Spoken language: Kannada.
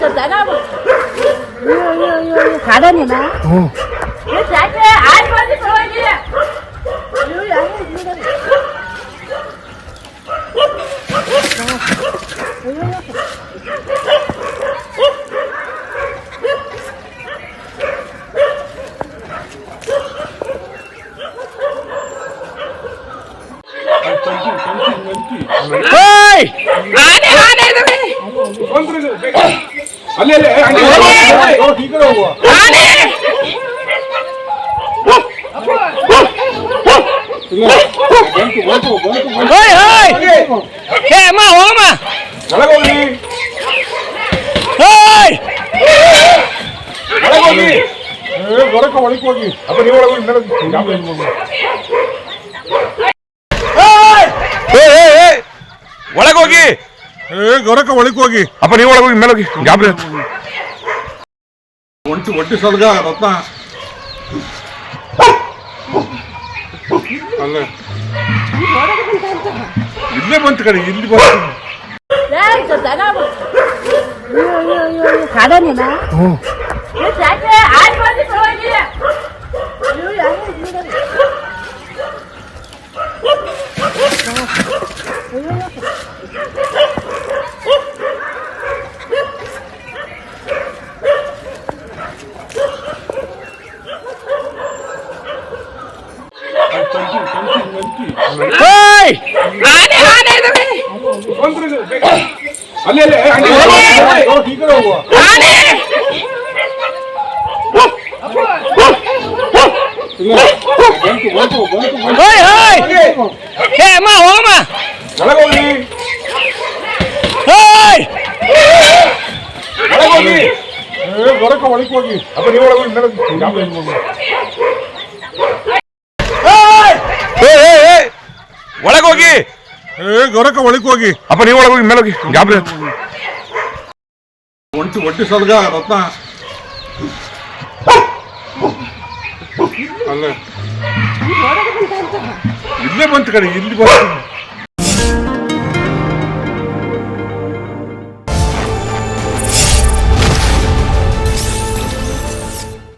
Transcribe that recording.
저 나가고. 가다니나? 어. 이 자체 안 빨리 들어가지. 여기 안에 있는 ಓಯ್ ಅಲ್ಲಿ ಅಲ್ಲಿ ಅಲ್ಲಿ ಹೋಗಿ ಈ ಕಡೆ ಹೋಗುವ ಬಂತು ಬಂತು ಬಂತು ಬಂತು ಓಯ್ ಓಯ್ ಏ ಅಮ್ಮ ಹೋಗಮ್ಮ ಒಳಗೆ ಹೋಗಿ ಓಯ್ ಒಳಗೆ ಹೋಗಿ ಏ ಗೊರಕ ಒಳಗೆ ಹೋಗಿ ಅಪ್ಪ ನೀವು ಒಳಗೆ ಹೋಗಿ ಏ ಗೊರಕ ಒಳಗೆ ಹೋಗಿ. ಅಪ್ಪ ನೀವು ಒಳಗೆ ಹೋಗಿ ಮೇಲೆ ಹೋಗಿ ಗಾಬರಿ ಒಂಟಿ ಒಟ್ಟಿ ಸಲ್ಗ ರತ್ನ. ಅಲ್ಲ. ಇಲ್ಲೇ ಬಂತು ಕಡೆ ಇಲ್ಲಿ ಬಂತು. 야, ಒಳಗೆ ಹೋಗಿ ಓಯ್ ಒಳಗೆ ಹೋಗಿ ಏ ಗೊರಕ ಒಳಗೆ ಹೋಗಿ ಅಪ್ಪ ನೀವು ಒಳಗೆ ಹೋಗಿ. ಏ ಗೊರಕ ಒಳಗೆ ಹೋಗಿ. ಅಪ್ಪ ನೀವು ಒಳಗೆ ಹೋಗಿ ಮೇಲೆ ಹೋಗಿ. ಗಾಬರಿ ಒಂಟಿ ಒಂಟಿ ಸಲ್ಗ ರತ್ನ. ಅಲ್ಲ. ಇಲ್ಲೇ ಬಂತು ಕಡೆ ಇಲ್ಲಿ ಬಂತು.